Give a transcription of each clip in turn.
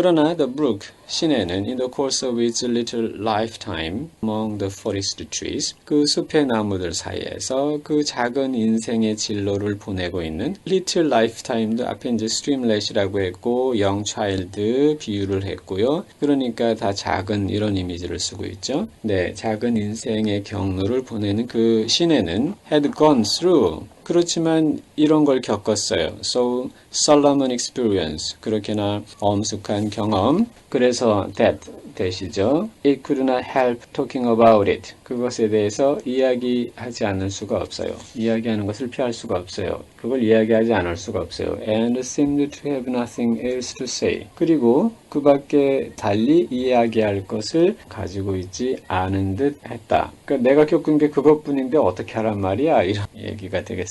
그러나 the brook 시내는 in the course of its little lifetime among the forest trees 그 숲의 나무들 사이에서 그 작은 인생의 진로를 보내고 있는 little lifetime도 앞에 이제 streamlet이라고 했고 young child 비유를 했고요. 그러니까 다 작은 이런 이미지를 쓰고 있죠. 네, 작은 인생의 경로를 보내는 그 시내는 had gone through 그렇지만 이런 걸 겪었어요. So solemn experience 그렇게나 엄숙한 경험. 그래서 that 되시죠. It could not help talking about it. 그것에 대해서 이야기하지 않을 수가 없어요. 이야기하는 것을 피할 수가 없어요. 그걸 이야기하지 않을 수가 없어요. And seemed to have nothing else to say. 그리고 그 밖에 달리 이야기할 것을 가지고 있지 않은 듯 했다. 그러니까 내가 겪은 게 그것뿐인데 어떻게 하란 말이야? 이런 얘기가 되겠습니다.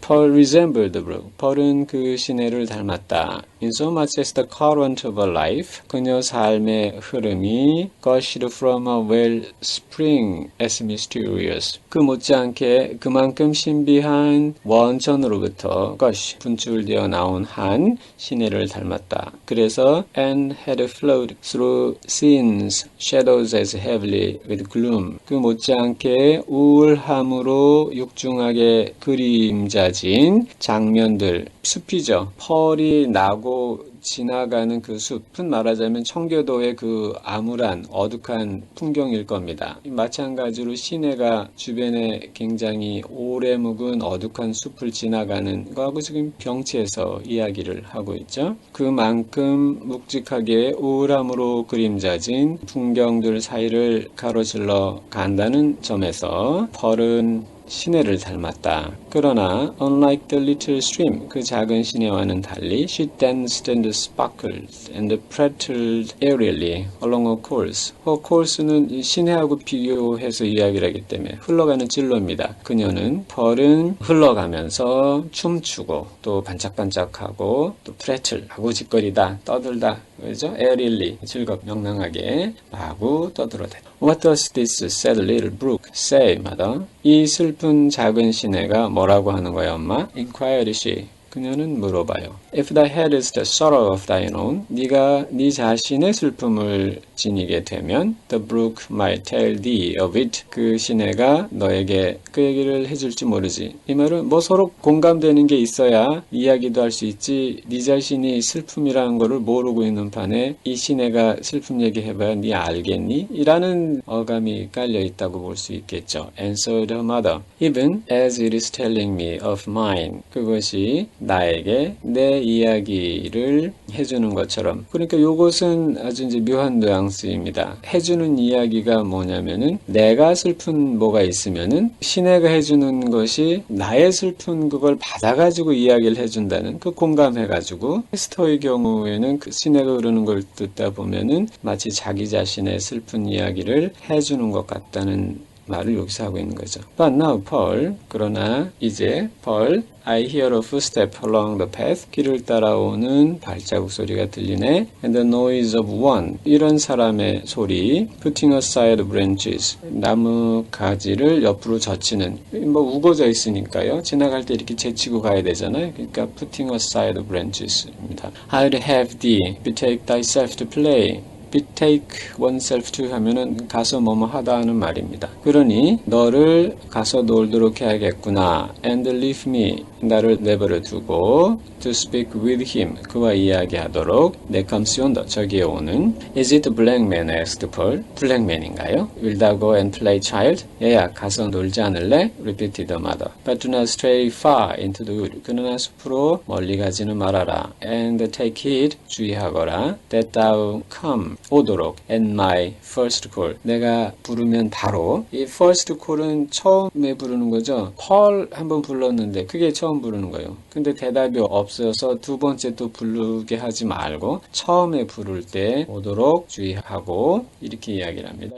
Paul resembled the brook. 펄은 그 시내를 닮았다. In so much as the current of a life, 그녀 삶의 흐름이 gushed from a wellspring as mysterious. 그 못지않게 그만큼 신비한 원천으로부터 gush, 분출되어 나온 한 시내를 닮았다. 그래서 and had flowed through scenes, shadows as heavily with gloom. 그 못지않게 우울함으로 육중하게 그 림자진 장면들, 숲이죠. 펄이 나고 지나가는 그 숲은 말하자면 청교도의 그 암울한 어둑한 풍경일 겁니다. 마찬가지로 시내가 주변에 굉장히 오래 묵은 어둑한 숲을 지나가는 거하고 지금 병치해서 이야기를 하고 있죠. 그만큼 묵직하게 우울함으로 그림자진 풍경들 사이를 가로질러 간다는 점에서 펄은 시내를 닮았다. 그러나 unlike the little stream, 그 작은 시내와는 달리 she danced and sparkled and prattled aerially along a course. 그 course는 시내하고 비교해서 이야기를 하기 때문에 흘러가는 진로입니다. 그녀는 벌은 흘러가면서 춤추고 또 반짝반짝하고 또 prattle 하고 짓거리다 떠들다 그죠? aerially 즐겁 명랑하게 마구 떠들어대다. What does this sad little brook say, mother? 이 슬픈 작은 시내가 뭐라고 하는 거야, 엄마? inquired she. 그녀는 물어봐요. If head is the sorrow of thine own, 네가 네 자신의 슬픔을 지니게 되면 the brook might tell thee of it. 그 시내가 너에게 그 얘기를 해줄지 모르지. 이 말은 뭐 서로 공감되는 게 있어야 이야기도 할 수 있지. 네 자신이 슬픔이라는 거를 모르고 있는 판에 이 시내가 슬픔 얘기해봐야 네 알겠니? 이라는 어감이 깔려 있다고 볼 수 있겠죠. Answered her mother. Even as it is telling me of mine. 그것이 나에게 내 이야기를 해주는 것처럼. 그러니까 이것은 아주 이제 묘한 뉘앙스 입니다. 해주는 이야기가 뭐냐면은 내가 슬픈 뭐가 있으면은 시내가 해주는 것이 나의 슬픈 그걸 받아가지고 이야기를 해준다는 그 공감해가지고 스토의 경우에는 그 시내가 흐르는 걸 듣다 보면은 마치 자기 자신의 슬픈 이야기를 해주는 것 같다는 말을 여기서 하고 있는 거죠. But now Paul, 그러나 이제 Paul, I hear a footstep along the path. 길을 따라오는 발자국 소리가 들리네. And the noise of one. 이런 사람의 소리. Putting aside branches. 나무 가지를 옆으로 젖히는. 뭐 우거져 있으니까요. 지나갈 때 이렇게 제치고 가야 되잖아요. 그러니까 putting aside branches입니다. I'd have thee betake thyself to play. Betake oneself to 하면은 가서 뭐뭐 하다 하는 말입니다. 그러니 너를 가서 놀도록 해야겠구나. and leave me 나를 내버려 두고 to speak with him 그와 이야기하도록 네컴시온더 저기에 오는 Is it black man? asked Paul. 블랙맨인가요? Will thou go and play child? 얘야 가서 놀지 않을래? repeated the mother. But do not stray far into the wood. 그러나 숲으로 멀리 가지는 말아라. And take heed 주의하거라. That thou come 오도록 at my first call. 내가 부르면 바로 이 first call은 처음에 부르는 거죠. 펄 한번 불렀는데 그게 처음 부르는 거예요. 근데 대답이 없어서 두 번째 또 부르게 하지 말고 처음에 부를 때 오도록 주의하고 이렇게 이야기를 합니다.